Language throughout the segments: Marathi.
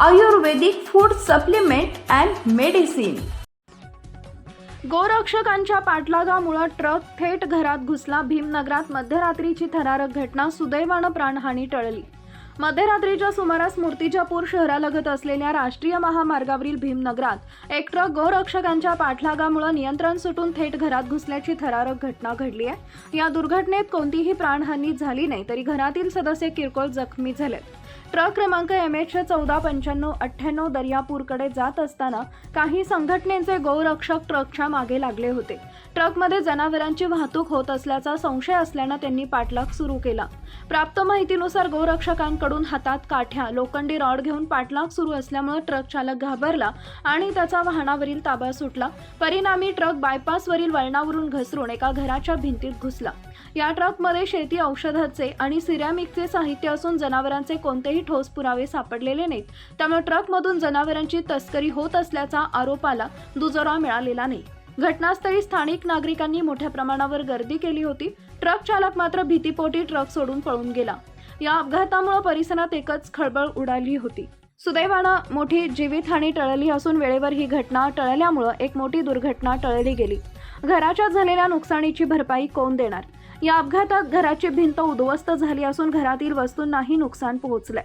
Ayurvedic food supplement and medicine. गोरक्षकांच्या पाठलागामुळे ट्रक थेट घरात घुसला. भीमनगरात मध्यरात्रीची थरारक घटना. सुदैवानं प्राणहानी टळली. मध्यरात्रीच्या सुमारास मूर्तिजापूर शहरालगत असलेल्या राष्ट्रीय महामार्गावरील भीमनगरात एक ट्रक गोरक्षकांच्या पाठलागामुळे नियंत्रण सुटून थेट घरात घुसल्याची थरारक घटना घडली आहे. या दुर्घटनेत कोणतीही प्राणहानी झाली नाही तरी घरातील सदस्य किरकोळ जखमी झालेत. ट्रक क्रमांक एम एच चौदा पंच्याण्णव अठ्ठ्याण्णव दर्यापूरकडे जात असताना काही संघटनेचे गौरक्षक ट्रकच्या मागे लागले होते. ट्रकमध्ये जनावरांची वाहतूक होत असल्याचा संशय असल्यानं त्यांनी पाठलाग सुरू केला. प्राप्त माहितीनुसार गौरक्षकांकडून हातात काठ्या लोखंडी रॉड घेऊन पाठलाग सुरू असल्यामुळे ट्रक चालक घाबरला आणि त्याचा वाहनावरील ताबा सुटला. परिणामी ट्रक बायपासवरील वळणावरून घसरून एका घराच्या भिंतीत घुसला. या ट्रकमध्ये शेती औषधाचे आणि सिरॅमिकचे साहित्य असून जनावरांचे कोणतेही ठोस पुरावे सापडलेले नाहीत. त्यामुळे ट्रकमधून जनावरांची तस्करी होत असल्याचा आरोपाला दुजोरा मिळालेला नाही. घटनास्थळी स्थानिक नागरिकांनी मोठ्या प्रमाणावर गर्दी केली होती. ट्रक चालक मात्र भीतीपोटी ट्रक सोडून पळून गेला. या अपघातामुळे परिसरात एकच खळबळ उडाली होती. सुदैवानं मोठी जीवितहानी टळली असून वेळेवर ही घटना टळल्यामुळं एक मोठी दुर्घटना टळली गेली. घराच्या झालेल्या नुकसानीची भरपाई कोण देणार? या अपघातात घराची भिंत उद्ध्वस्त झाली असून घरातील वस्तूंनाही नुकसान पोहोचलंय.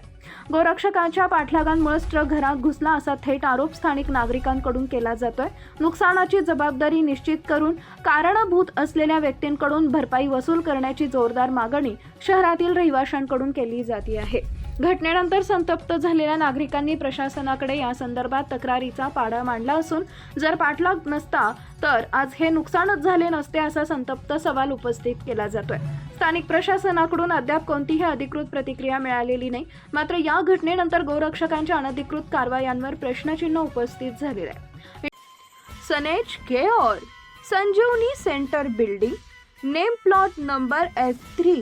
गोरक्षकांच्या पाठलागांमुळेच ट्रक घरात घुसला असा थेट आरोप स्थानिक नागरिकांकडून केला जातोय. नुकसानाची जबाबदारी निश्चित करून कारणभूत असलेल्या व्यक्तींकडून भरपाई वसूल करण्याची जोरदार मागणी शहरातील रहिवाशांकडून केली जाते आहे. घटनेनंतर संतप्त झालेल्या नागरिकांनी प्रशासनाकडे या संदर्भात तक्रारीचा पाडा मांडला असून जर पाठलाग नसता तर आज हे नुकसानच झाले नसते असा संतप्त सवाल उपस्थित केला जातोय. स्थानिक प्रशासनाकडून अद्याप कोणतीही अधिकृत प्रतिक्रिया मिळालेली नाही. मात्र या घटनेनंतर गोरक्षकांच्या अनधिकृत कारवायांवर प्रश्नचिन्ह उपस्थित झालेलं आहे. सनेज care Sanjivani centre building name plot number F three.